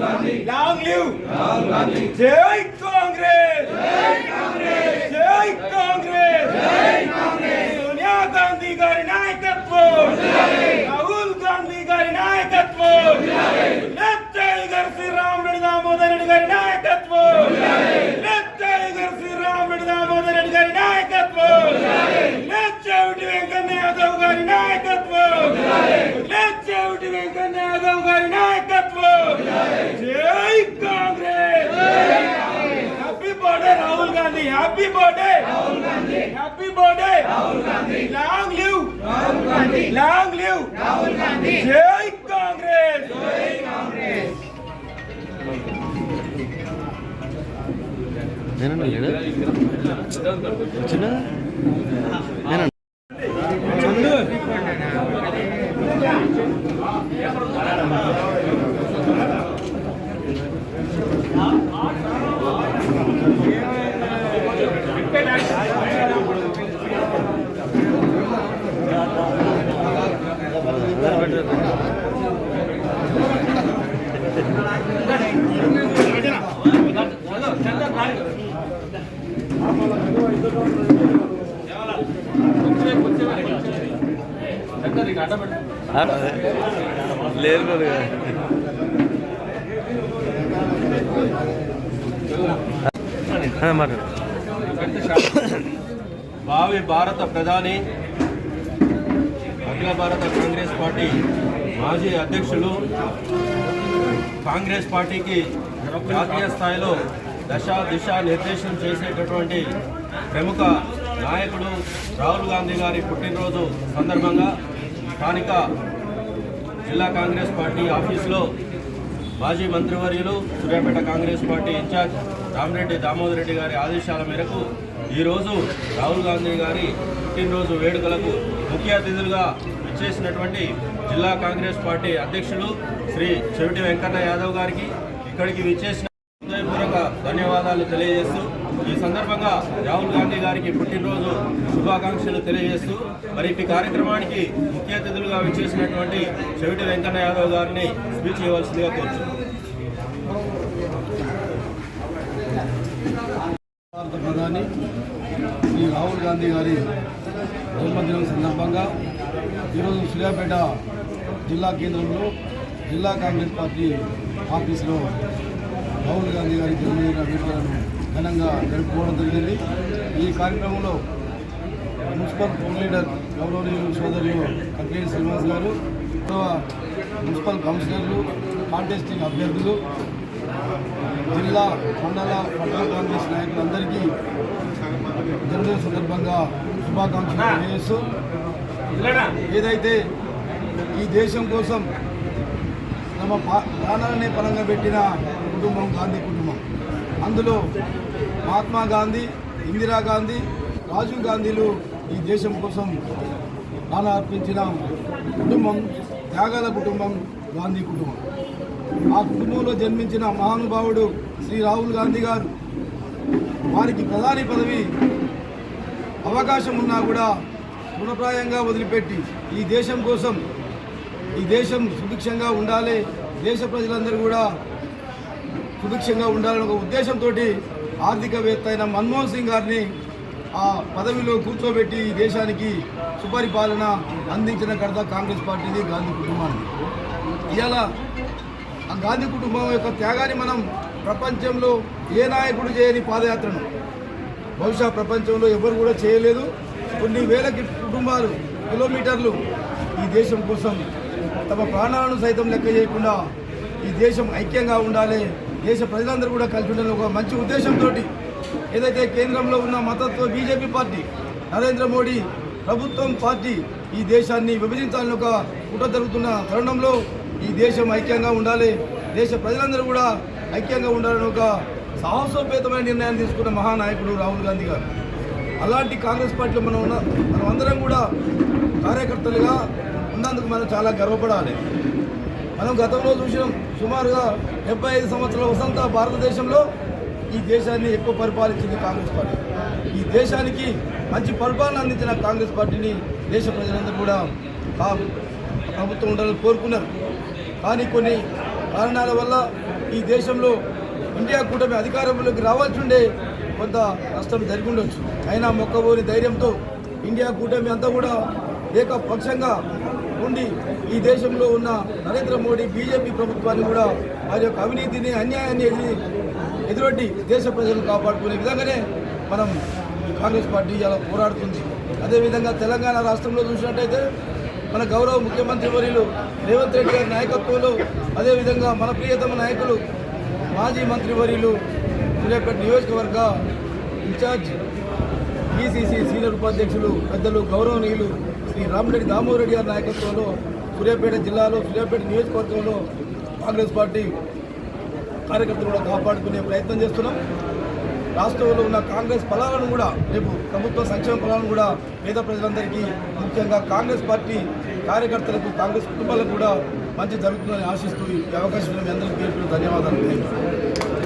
Long live జై కాంగ్రెస్ జై కాంగ్రెస్ సోనియా గాంధీ గారి నాయకత్వం. రాహుల్ గాంధీ గారి నాయకత్వం. టైగర్ శ్రీరామ్ రెడ్డి దామోదర్ రెడ్డి గారి నాయకత్వం. టైగర్ శ్రీరామ్ రెడ్డి దామోదర్ రెడ్డి గారి నాయకత్వం. చెవిటి వెంకన్న యాదవ్ గారి నాయకత్వం. చెవిటి వెంకన్న యాదవ్ గారి నాయకత్వం జై Congress happy birthday Rahul Gandhi happy birthday happy birthday long live long live జై కాంగ్రెస్ నేనండి లేడు చిన్న నేనండి లేదు భావి భారత ప్రధాని అఖిల భారత కాంగ్రెస్ పార్టీ మాజీ అధ్యక్షులు కాంగ్రెస్ పార్టీకి జాతీయ స్థాయిలో దశ దిశ నిర్దేశం చేసేటటువంటి ప్రముఖ నాయకుడు రాహుల్ గాంధీ గారి పుట్టినరోజు సందర్భంగా స్థానిక జిల్లా కాంగ్రెస్ పార్టీ ఆఫీసులో మాజీ మంత్రివర్యులు Suryapet Congress party in charge Ramireddy Damodar Reddy గారి ఆదేశాల మేరకు ఈరోజు రాహుల్ గాంధీ గారి పుట్టినరోజు వేడుకలకు ముఖ్య అతిథులుగా ఇచ్చేసినటువంటి జిల్లా కాంగ్రెస్ పార్టీ అధ్యక్షులు శ్రీ చెవిటి వెంకన్న యాదవ్ గారికి ఇక్కడికి విచ్చేసిన హృదయపూర్వక ధన్యవాదాలు తెలియజేస్తూ ఈ సందర్భంగా రాహుల్ గాంధీ గారికి పుట్టినరోజు శుభాకాంక్షలు తెలియజేస్తూ మరి ఈ కార్యక్రమానికి ముఖ్య అతిథులుగా విచ్చేసినటువంటి చెవిటి వెంకన్న యాదవ్ గారిని స్పీచ్ ఇవ్వాల్సిందిగా కోరుచున్నాను. ప్రధాని శ్రీ రాహుల్ గాంధీ గారి జన్మదినం సందర్భంగా ఈరోజు సూర్యాపేట జిల్లా కేంద్రంలో జిల్లా కాంగ్రెస్ పార్టీ ఆఫీసులో రాహుల్ గాంధీ గారి జన్మదిన వేడుకలను ఘనంగా జరుపుకోవడం జరిగింది. ఈ కార్యక్రమంలో మున్సిపల్ హోమ్ లీడర్ గౌరవనీయులు సోదరులు కకేరి శ్రీనివాస్ గారు మున్సిపల్ కౌన్సిలర్లు కాంటెస్టింగ్ అభ్యర్థులు జిల్లా మండల పట్టణ కాంగ్రెస్ నాయకులందరికీ జన్మదిన సందర్భంగా శుభాకాంక్షలు తెలియజేస్తూ ఏదైతే ఈ దేశం కోసం తమ పా- ప్రాణాలనే పరంగా పెట్టిన కుటుంబం గాంధీ కుటుంబం. అందులో మహాత్మా గాంధీ ఇందిరాగాంధీ రాజీవ్ గాంధీలు ఈ దేశం కోసం ప్రాణాలు అర్పించిన కుటుంబం త్యాగాల కుటుంబం గాంధీ కుటుంబం. ఆ కుటుంబంలో జన్మించిన మహానుభావుడు శ్రీ రాహుల్ గాంధీ గారు. వారికి ప్రధాని పదవి అవకాశం ఉన్నా కూడా తృణప్రాయంగా వదిలిపెట్టి ఈ దేశం కోసం ఈ దేశం సుభిక్షంగా ఉండాలి. దేశ ప్రజలందరూ కూడా సుభిక్షంగా ఉండాలనే ఒక ఉద్దేశంతో ఆర్థికవేత్త అయిన మన్మోహన్ సింగ్ గారిని ఆ పదవిలో కూర్చోబెట్టి ఈ దేశానికి సుపరిపాలన అందించిన కడత కాంగ్రెస్ పార్టీది గాంధీ కుటుంబానికి. ఇవాళ ఆ గాంధీ కుటుంబం యొక్క త్యాగాన్ని మనం ప్రపంచంలో ఏ నాయకుడు చేయని పాదయాత్రను. బహుశా ప్రపంచంలో ఎవరు కూడా చేయలేదు. కొన్ని వేల కుటుంబాలు కిలోమీటర్లు ఈ దేశం కోసం తమ ప్రాణాలను సైతం లెక్క చేయకుండా ఈ దేశం ఐక్యంగా ఉండాలి దేశ ప్రజలందరూ కూడా కలిసి ఉండాలని ఒక మంచి ఉద్దేశంతో ఏదైతే కేంద్రంలో ఉన్న మతత్వ బీజేపీ పార్టీ నరేంద్ర మోడీ ప్రభుత్వం పార్టీ ఈ దేశాన్ని విభజించాలని ఒక కుట్ర జరుగుతున్న తరుణంలో ఈ దేశం ఐక్యంగా ఉండాలి. దేశ ప్రజలందరూ కూడా ఐక్యంగా ఉండాలని ఒక సాహసోపేతమైన నిర్ణయాన్ని తీసుకున్న మహానాయకుడు రాహుల్ గాంధీ గారు. అలాంటి కాంగ్రెస్ పార్టీలో మనం ఉన్న మనం అందరం కూడా కార్యకర్తలుగా ఉన్నందుకు మనం చాలా గర్వపడాలి. మనం గతంలో చూసినాం సుమారుగా డెబ్బై ఐదు సంవత్సరాల వసంత భారతదేశంలో ఈ దేశాన్ని ఎక్కువ పరిపాలించింది కాంగ్రెస్ పార్టీ. ఈ దేశానికి మంచి పరిపాలన అందించిన కాంగ్రెస్ పార్టీని దేశ ప్రజలందరూ కూడా ప్రభుత్వం ఉండాలని కోరుకున్నారు. కానీ కొన్ని కారణాల వల్ల ఈ దేశంలో ఇండియా కూటమి అధికారంలోకి రావాల్సి ఉండే కొంత నష్టం జరిగి ఉండొచ్చు. అయినా మొక్కబోని ధైర్యంతో ఇండియా కూటమి అంతా కూడా ఏకపక్షంగా ఉండి ఈ దేశంలో ఉన్న నరేంద్ర మోడీ బీజేపీ ప్రభుత్వాన్ని కూడా వారి యొక్క అవినీతిని అన్యాయాన్ని ఎదురొడ్డి దేశ ప్రజలను కాపాడుకునే విధంగానే మనం కాంగ్రెస్ పార్టీ ఇలా పోరాడుతుంది. అదేవిధంగా తెలంగాణ రాష్ట్రంలో చూసినట్టయితే మన గౌరవ ముఖ్యమంత్రి వర్యులు రేవంత్ రెడ్డి గారి నాయకత్వంలో అదేవిధంగా మన ప్రియతమ నాయకులు మాజీ మంత్రి వర్యులు సూర్యాపేట నియోజకవర్గ ఇన్ఛార్జ్ పిసిసి సీనియర్ ఉపాధ్యక్షులు పెద్దలు గౌరవనీయులు శ్రీ రామరెడ్డి దామోదర్ రెడ్డి గారి నాయకత్వంలో సూర్యాపేట జిల్లాలో సూర్యాపేట నియోజకవర్గంలో కాంగ్రెస్ పార్టీ కార్యకర్తలు కూడా కాపాడుకునే ప్రయత్నం చేస్తున్నాం. రాష్ట్రంలో ఉన్న కాంగ్రెస్ ఫలాలను కూడా రేపు ప్రభుత్వ సంక్షేమ ఫలాలను కూడా పేద ప్రజలందరికీ ముఖ్యంగా కాంగ్రెస్ పార్టీ కార్యకర్తలకు కాంగ్రెస్ కుటుంబాలకు కూడా మంచి జరుగుతుందని ఆశిస్తూ ఈ అవకాశం మీ అందరికీ ధన్యవాదాలు.